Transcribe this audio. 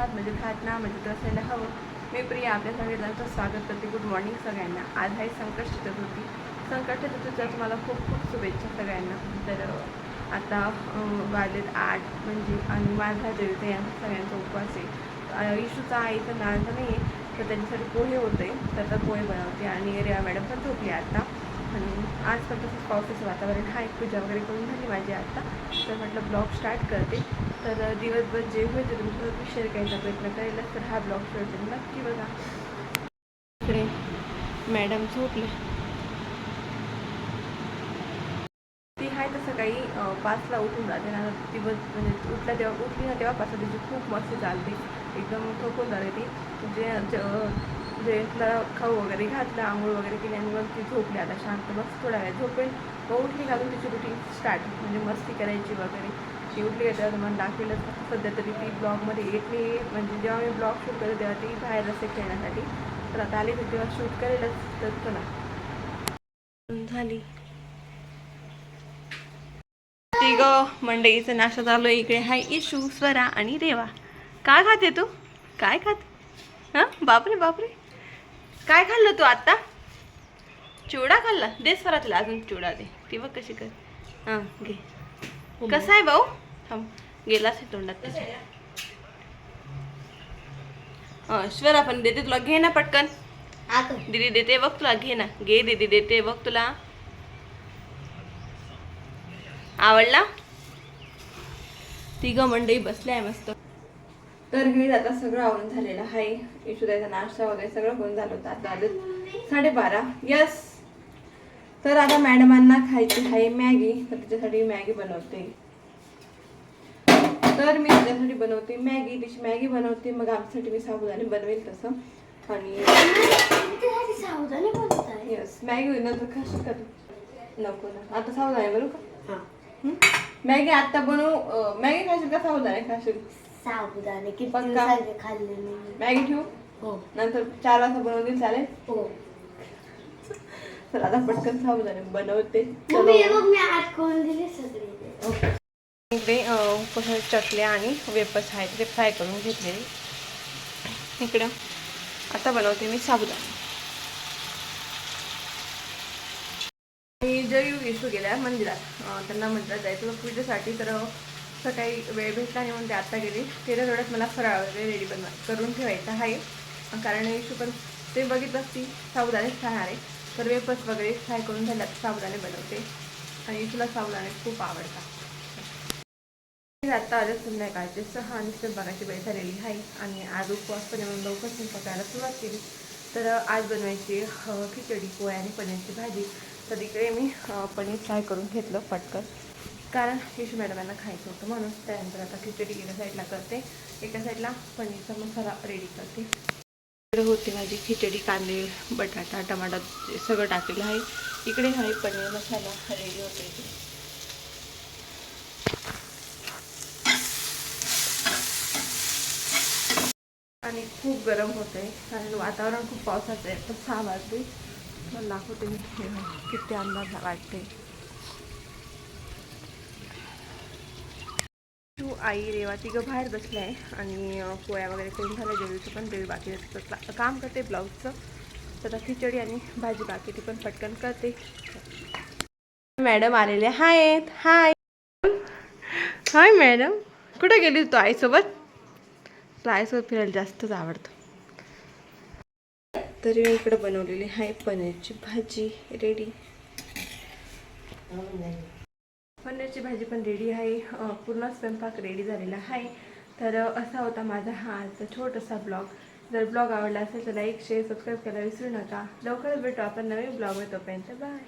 आहात म्हणजे खात ना म्हणजे असायला हवं. मी प्रिया आपल्या सगळ्यांचं स्वागत करते. गुड मॉर्निंग सगळ्यांना. आज आहे संकष्ट चतुर्थी. संकट चतुर्थीच्या तुम्हाला खूप खूप शुभेच्छा सगळ्यांना. तर आता वाजेत आठ म्हणजे आणि माझा जयंत यांचा सगळ्यांचा उपवास आहे. इशूचा आईचं नाव नाही आहे तर त्यांच्यासाठी पोहे होते. तर पोहे बनवते आणि रिया मॅडम पण झोपली आता. आणि आज पण तसंच पावसाचं वातावरण आहे. पूजा वगैरे करून झाली माझी आता. तर म्हटलं ब्लॉग स्टार्ट करते. तर दिवसभर जे होईल ते तुमच्यासोबत शेअर करायचा प्रयत्न करेलच तर हा ब्लॉग शेअर नक्की बघा. इकडे मॅडम झोपले. ती आहे तर सकाळी पाचला उठून जाते. ना दिवस म्हणजे उठल्या तेव्हा उठली ना तेव्हापासून तिची खूप मस्त चालते. एकदम ठोकून जाते ती. म्हणजे ज- जेला खाऊ वगैरे घातला आंघोळ वगैरे केली आणि मग ती झोपली. आता शांत बस थोडा वेळ झोपेल. मग उठली घालून तिची रुटीन स्टार्ट म्हणजे मस्ती करायची वगैरे. ती उठली का तेव्हा तुम्हाला दाखवेलच. सध्या तरी ती ब्लॉगमध्ये येत. नाही म्हणजे जेव्हा मी ब्लॉग शूट करते तेव्हा ती बाहेर असते खेळण्यासाठी. तर आता आली तर तेव्हा शूट करेलच. तर चला. झाली. ग मंडईचं नाश्ता चालू आहे. इकडे हाय इशू स्वरा आणि रेवा. काय खाते तू? काय खाते? हां? बापरे बापरे. काय खाल्लं तू आत्ता चिवडा खाल्ला? दे स्वरा तिला अजून चिवडा दे. ती बघ कशी कर. हां घे. कसा आहे भाऊ? थांब. गेलाच आहे तोंडात त्याच्या. हं, स्वरा पण देते तुला. घे ना पटकन. दीदी देते बघ तुला. घे ना. घे दीदी देते बघ तुला. आवडला? तिघ मंडई बसले आहे मस्त. तर हे आता सगळं आवरून झालेलं आहे. यशोदाचा नाश्ता वगैरे सगळं होऊन झालं होतं आता आलं साडेबारा. यस तर आता मॅडमांना खायची आहे मॅगी. तर त्याच्यासाठी मॅगी बनवते. तर मी त्याच्यासाठी बनवते मॅगी. तिची मॅगी बनवते. मग आमच्यासाठी मी साबुदाणे बनवेल तसं. आणि येस मॅगी होईल नंतर खाशील का तू? नको ना. आता साबुदाणे बनवू का? मॅगी आता बनवू मॅगी खाशील का साबुदाणे खाशील? साबुदाणे. किती पक्का? दिवसाचे खाल्ले नाही. मॅगी ठेवू? हो. नंतर चार वाजता बनवतील चालेल हो. तर आता पटकन साबुदाणे बनवते. मम्मी हे बघ मी आठ करून दिले सगळे. इकडे अं, कसं चटल्या आणि वेपर्स आहेत ते फ्राय करून घेतलेले इकडं आता बनवते मी साबुदाणे. मी जयू येशू गेल्या मंदिरात. अं, त्यांना मंदिरात जायचं होतं पूजेसाठी तर सकाळी वेळ भेटला नाही म्हणून ते आत्ता गेले. तेरा थोड्यात मला फराळ वगैरे रेडी बनवा करून ठेवायचं आहे. कारण इशू पण ते बघितलंच ती साबुदाणेच खाणार आहे. तर वेपस वगैरे फ्राय करून झाल्यात साबुदाणे बनवते. आणि तुला साबुदाणे खूप आवडतात. आता आलं संध्याकाळचे सहा आणि स्वयंपाकाची वेळ झालेली आहे. आणि आज उपवास पण म्हणून लवकर स्वयंपाकायला सुरुवात केली. तर आज बनवायची खिचडी पोळ्या आणि पनीरची भाजी. तर इकडे मी पनीर फ्राय करून घेतलं पटकन. कारण यशू मॅडमांना खायचं होतं म्हणून त्यानंतर आता खिचडी एका साईडला करते. एका साईडला पनीरचा मसाला रेडी करते. इकडे होती माझी खिचडी कांदे बटाटा टमाटा सगळं टाकलेलं आहे. इकडे आहे पनीर मसाला रेडी होते आणि खूप गरम होत आहे कारण वातावरण खूप पावसाचं आहे. तर सहा वाजले. मला दाखवते मी. किती अंदाज वाटते आई रेवा तिघं बाहेर बसले आहे आणि पोळ्या वगैरे करून झाल्या जेवीचं पण देवी बाकी क्ला- काम करते ब्लाऊजचं. तर खिचडी आणि भाजी बाकी ती पण पटकन करते. मॅडम आलेले आहेत. हाय. Hi madam. कुठे गेली तू आईसोबत? तुला आईसोबत फिरायला जास्तच आवडतं. तरी मी इकडे बनवलेली आहे पनीरची भाजी रेडी. पनीरची भाजी पण रेडी आहे. पूर्ण स्वयंपाक रेडी झालेला आहे. तर असा होता माझा हा आजचा छोटासा ब्लॉग जर ब्लॉग आवडला असेल तर लाईक शेअर सबस्क्राईब करायला विसरू नका. लवकरच भेटू आपण नवीन ब्लॉग तोपर्यंत बाय